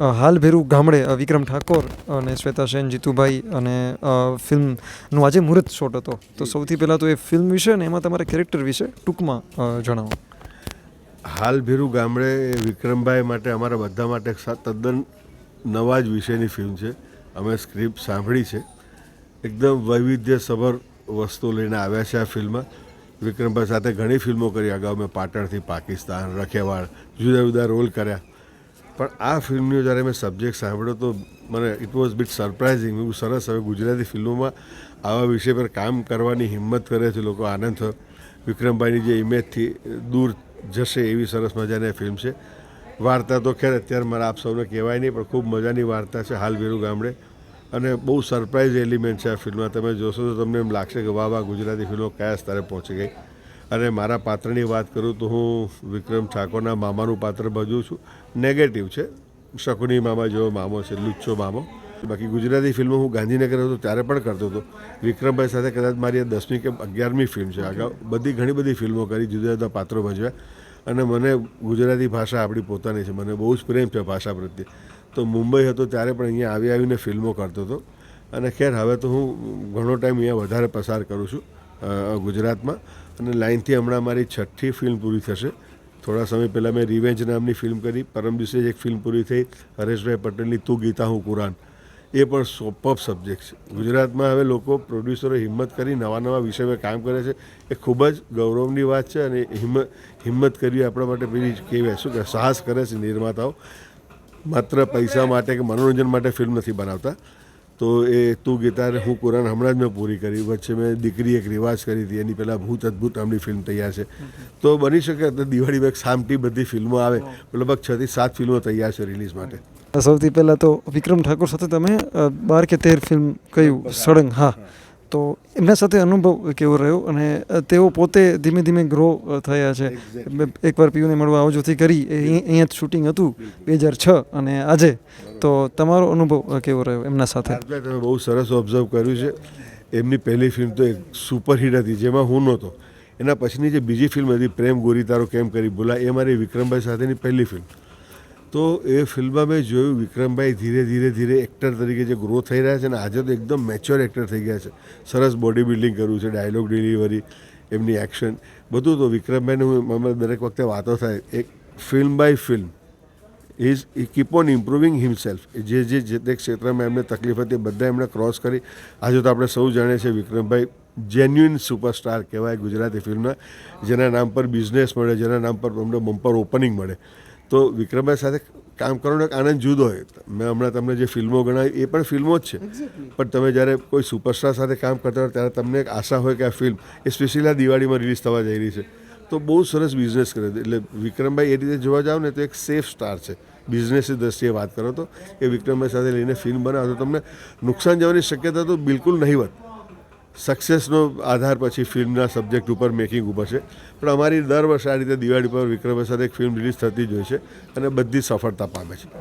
હાલ ભેરું ગામડે વિક્રમ ઠાકોર અને શ્વેતા સેન જીતુભાઈ અને ફિલ્મનું આજે મુહૂર્ત શોટ હતો. તો સૌથી પહેલાં તો એ ફિલ્મ વિશે અને એમાં તમારા કેરેક્ટર વિશે ટૂંકમાં જણાવો. હાલ ભેરું ગામડે વિક્રમભાઈ માટે, અમારા બધા માટે તદ્દન નવા જ વિષયની ફિલ્મ છે. અમે સ્ક્રિપ્ટ સાંભળી છે. એકદમ વૈવિધ્યસભર વસ્તુ લઈને આવ્યા છે આ ફિલ્મમાં. વિક્રમભાઈ સાથે ઘણી ફિલ્મો કરી. અગાઉ મેં પાટણથી પાકિસ્તાન રખેવાળ જુદા જુદા રોલ કર્યા. પણ આ ફિલ્મનો જ્યારે મેં સબ્જેક્ટ સાંભળ્યો તો મને ઇટ વોઝ બિટ સરપ્રાઇઝિંગ એવું સરસ, હવે ગુજરાતી ફિલ્મોમાં આવા વિષય પર કામ કરવાની હિંમત કરે છે, લોકો આનંદ થયો. વિક્રમભાઈની જે ઇમેજથી દૂર જશે એવી સરસ મજાની ફિલ્મ છે. વાર્તા તો ખેર, અત્યારે મારા આપ સૌને કહેવાય નહીં, પણ ખૂબ મજાની વાર્તા છે, હાલ વેરું ગામડે. અને બહુ સરપ્રાઇઝ એલિમેન્ટ છે આ ફિલ્મમાં તમે જોશો તો તમને એમ લાગશે કે વાહ વાહ, ગુજરાતી ફિલ્મો કયા સ્તરે પહોંચી ગઈ. અને મારા પાત્રની વાત કરું તો હું વિક્રમ ઠાકોરના મામાનું પાત્ર ભજવું છું. નેગેટિવ છે. શકુની મામા જેવો મામો છે, લુચ્છો મામો. બાકી ગુજરાતી ફિલ્મો હું ગાંધીનગર હતો ત્યારે પણ કરતો હતો. વિક્રમભાઈ સાથે કદાચ મારી આ દસમી કે અગિયારમી ફિલ્મ છે. અગાઉ બધી ઘણી બધી ફિલ્મો કરી, જુદા જુદા પાત્રો ભજવ્યા. અને મને ગુજરાતી ભાષા આપણી પોતાની છે. મને બહુ જ પ્રેમ છે ભાષા પ્રત્યે. તો મુંબઈ હતો ત્યારે પણ અહીંયા આવી આવીને ફિલ્મો કરતો હતો. અને ખેર, હવે તો હું ઘણો ટાઈમ અહીંયા વધારે પસાર કરું છું. ગુજરાતમાં. અને લાઇનથી હમણાં મારી છઠ્ઠી ફિલ્મ પૂરી થશે. થોડા સમય પહેલાં મેં રિવેન્જ નામની ફિલ્મ કરી. પરમ દિવસે જ એક ફિલ્મ પૂરી થઈ. હરેશભાઈ પટેલની તું ગીતા હું કુરાન. એ પણ સોપઅપ સબ્જેક્ટ છે. ગુજરાતમાં હવે લોકો, પ્રોડ્યુસરો હિંમત કરી નવા નવા વિષયમાં કામ કરે છે. એ ખૂબ જ ગૌરવની વાત છે અને હિંમત હિંમત કરવી આપણા માટે પેલી કહેવાય શું કે સાહસ કરે છે નિર્માતાઓ. માત્ર પૈસા માટે કે મનોરંજન માટે ફિલ્મ નથી બનાવતા. તો એ તું ગીતાર હું કુરાન હમણાં જ મેં પૂરી કરી. વચ્ચે મેં દીકરી એક રિવાજ કરી હતી. એની પહેલાં ભૂત અદ્ભુત નામની ફિલ્મ તૈયાર છે. તો બની શકે તો દિવાળી બેગ સામટી બધી ફિલ્મો આવે. લગભગ છ થી સાત ફિલ્મો તૈયાર છે રિલીઝ માટે. સૌથી પહેલાં તો વિક્રમ ઠાકોર સાથે તમે બાર કે તેર ફિલ્મ કયું? સળંગ હા. તો એમના સાથે અનુભવ કેવો રહ્યો? અને તેઓ પોતે ધીમે ધીમે ગ્રો થયા છે. એકવાર પીયુને મળવા આવજોથી કરી. એ અહીંયા જ શૂટિંગ હતું બે હજાર છ અને આજે. તો તમારો અનુભવ કેવો રહ્યો એમના સાથે? તમે બહુ સરસ ઓબ્ઝર્વ કર્યું છે. એમની પહેલી ફિલ્મ તો એક સુપરહિટ હતી, જેમાં હું નહોતો. એના પછીની જે બીજી ફિલ્મ હતી, પ્રેમ ગોરી તારો કેમ કરી બોલા એ મારી વિક્રમભાઈ સાથેની પહેલી ફિલ્મ તો એ ફિલ્મમાં મેં જોયું વિક્રમભાઈ ધીરે ધીરે ધીરે એક્ટર તરીકે જે ગ્રો થઈ રહ્યા છે ને, આજે તો એકદમ મેચ્યોર એક્ટર થઈ ગયા છે. સરસ બોડી બિલ્ડિંગ કર્યું છે ડાયલોગ ડિલિવરી એમની એક્શન બધું તો વિક્રમભાઈને હું અમે દરેક વખતે વાતો થાય. એક film by film is he keep on improving himself જે જે જે તે ક્ષેત્રમાં એમને તકલીફ હતી બધા એમણે ક્રોસ કરી. આજે તો આપણે સૌ જાણીએ છીએ વિક્રમભાઈ જેન્યુઇન સુપરસ્ટાર કહેવાય ગુજરાતી ફિલ્મના જેના નામ પર બિઝનેસ મળે જેના નામ પર અમને બમ્પર ઓપનિંગ મળે. તો વિક્રમભાઈ સાથે કામ કરવાનો એક આનંદ જુદો હોય. મેં હમણાં તમને જે ફિલ્મો ગણાવી એ પણ ફિલ્મો જ છે. પણ તમે જ્યારે કોઈ સુપરસ્ટાર સાથે કામ કરતા હોય ત્યારે તમને એક આશા હોય કે આ ફિલ્મ એ સ્પેશિયલી આ દિવાળીમાં રિલીઝ થવા જઈ રહી છે. તો બહુ સરસ બિઝનેસ કરે છે. એટલે વિક્રમભાઈ એ રીતે જોવા જાવ ને તો એક સેફ સ્ટાર છે. બિઝનેસની દ્રષ્ટિએ વાત કરો તો. એ વિક્રમભાઈ સાથે લઈને ફિલ્મ બનાવો તો તમને નુકસાન જવાની શક્યતા તો બિલકુલ નહીવત સક્સેસનો આધાર પછી ફિલ્મના સબ્જેક્ટ ઉપર મેકિંગ ઉપર છે. પણ અમારી દર વર્ષે આ રીતે દિવાળી પર વિક્રમભાઈ સાથે એક ફિલ્મ રિલીઝ થતી જ હોય છે અને બધી સફળતા પામે છે.